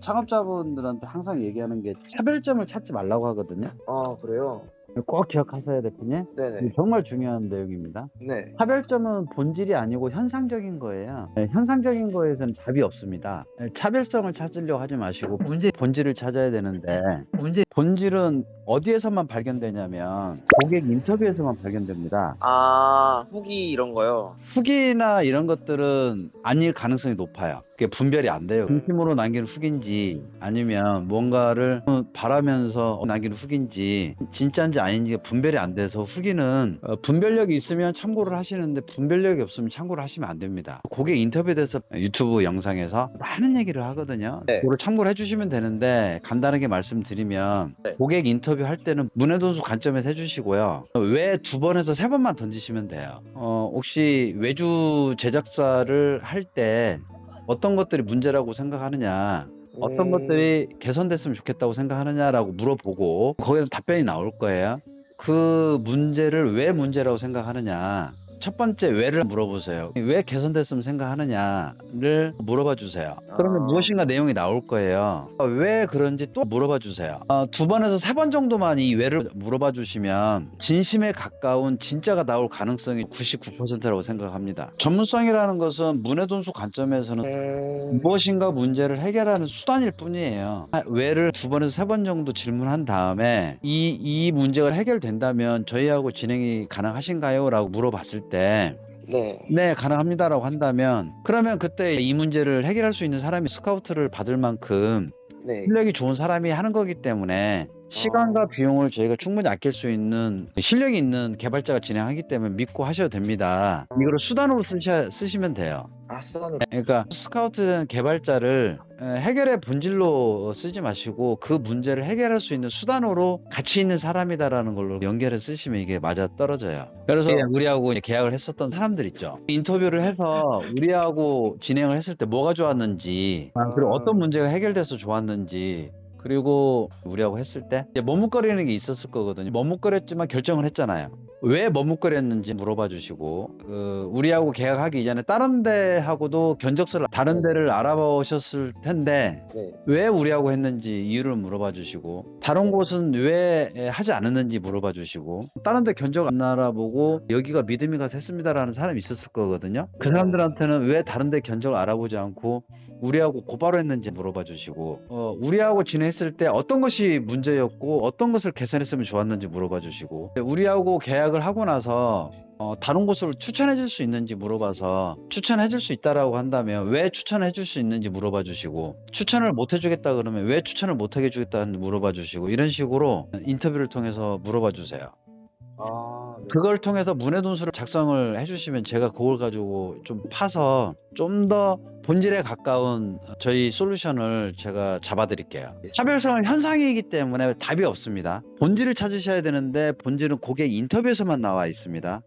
창업자분들한테 항상 얘기하는 게 차별점을 찾지 말라고 하거든요. 아 그래요? 꼭 기억하셔야 대표님. 네네. 정말 중요한 내용입니다. 네. 차별점은 본질이 아니고 현상적인 거예요. 네, 현상적인 거에서는 답이 없습니다. 네, 차별성을 찾으려고 하지 마시고 문제 본질을 찾아야 되는데 문제 본질은 어디에서만 발견되냐면 고객 인터뷰에서만 발견됩니다. 아 후기 이런 거요. 후기나 이런 것들은 아닐 가능성이 높아요. 그게 분별이 안 돼요. 진심으로 남긴 후기인지 아니면 뭔가를 바라면서 남긴 후기인지 진짜인지 아닌지 분별이 안 돼서 후기는 어, 분별력이 있으면 참고를 하시는데 분별력이 없으면 참고를 하시면 안 됩니다. 고객 인터뷰에 대해서 유튜브 영상에서 많은 얘기를 하거든요. 네. 그거를 참고를 해주시면 되는데 간단하게 말씀드리면 네. 고객 인터뷰 할 때는 문해돈수 관점에서 해주시고요. 왜 두 번에서 세 번만 던지시면 돼요. 어, 혹시 외주 제작사를 할때 어떤 것들이 문제라고 생각하느냐, 어떤 음, 것들이 개선됐으면 좋겠다고 생각하느냐라고 물어보고 거기에 답변이 나올 거예요. 그 문제를 왜 문제라고 생각하느냐. 첫 번째 왜를 물어보세요. 왜 개선됐으면 생각하느냐를 물어봐 주세요. 그러면 아. 무엇인가 내용이 나올 거예요. 왜 그런지 또 물어봐 주세요. 어, 두 번에서 세 번 정도만 이 왜를 물어봐 주시면 진심에 가까운 진짜가 나올 가능성이 99%라고 생각합니다. 전문성이라는 것은 문해돈수 관점에서는 음, 무엇인가 문제를 해결하는 수단일 뿐이에요. 왜를 두 번에서 세 번 정도 질문한 다음에 이, 이 문제가 해결된다면 저희하고 진행이 가능하신가요? 라고 물어봤을 때 네. 네, 가능합니다라고 한다면 그러면 그때 이 문제를 해결할 수 있는 사람이 스카우트를 받을 만큼 네. 실력이 좋은 사람이 하는 거기 때문에 시간과 비용을 저희가 충분히 아낄 수 있는 실력이 있는 개발자가 진행하기 때문에 믿고 하셔도 됩니다. 이거를 수단으로 쓰셔, 쓰시면 돼요. 아싸는 그러니까 스카우트는 개발자를 에, 해결의 본질로 쓰지 마시고 그 문제를 해결할 수 있는 수단으로 가치 있는 사람이다라는 걸로 연결해 쓰시면 이게 맞아 떨어져요. 그래서 네. 우리하고 이제 계약을 했었던 사람들 있죠. 인터뷰를 해서 우리하고 진행을 했을 때 뭐가 좋았는지 그리고 어떤 문제가 해결돼서 좋았는지 그리고 우리하고 했을 때 머뭇거리는 게 있었을 거거든요. 머뭇거렸지만 결정을 했잖아요. 왜 머뭇거렸는지 물어봐 주시고 그 우리하고 계약하기 이전에 다른 데하고도 견적서를 다른 데를 알아보셨을 텐데 네. 왜 우리하고 했는지 이유를 물어봐 주시고 다른 곳은 왜 하지 않았는지 물어봐 주시고 다른 데 견적 안 알아보고 여기가 믿음이 가서 했습니다라는 사람이 있었을 거거든요. 그 네. 사람들한테는 왜 다른 데 견적을 알아보지 않고 우리하고 곧바로 했는지 물어봐 주시고 어, 우리하고 진행 했을 때 어떤 것이 문제였고 어떤 것을 개선했으면 좋았는지 물어봐 주시고 우리하고 계약을 하고 나서 어, 다른 곳을 추천해 줄 수 있는지 물어봐서 추천해 줄 수 있다라고 한다면 왜 추천해 줄 수 있는지 물어봐 주시고 추천을 못 해주겠다 그러면 왜 추천을 못 하게 해주겠다는 물어봐 주시고 이런 식으로 인터뷰를 통해서 물어봐 주세요. 그걸 통해서 문해 돈수를 작성을 해주시면 제가 그걸 가지고 좀 파서 좀 더 본질에 가까운 저희 솔루션을 제가 잡아드릴게요. 차별성은 현상이기 때문에 답이 없습니다. 본질을 찾으셔야 되는데 본질은 고객 인터뷰에서만 나와 있습니다.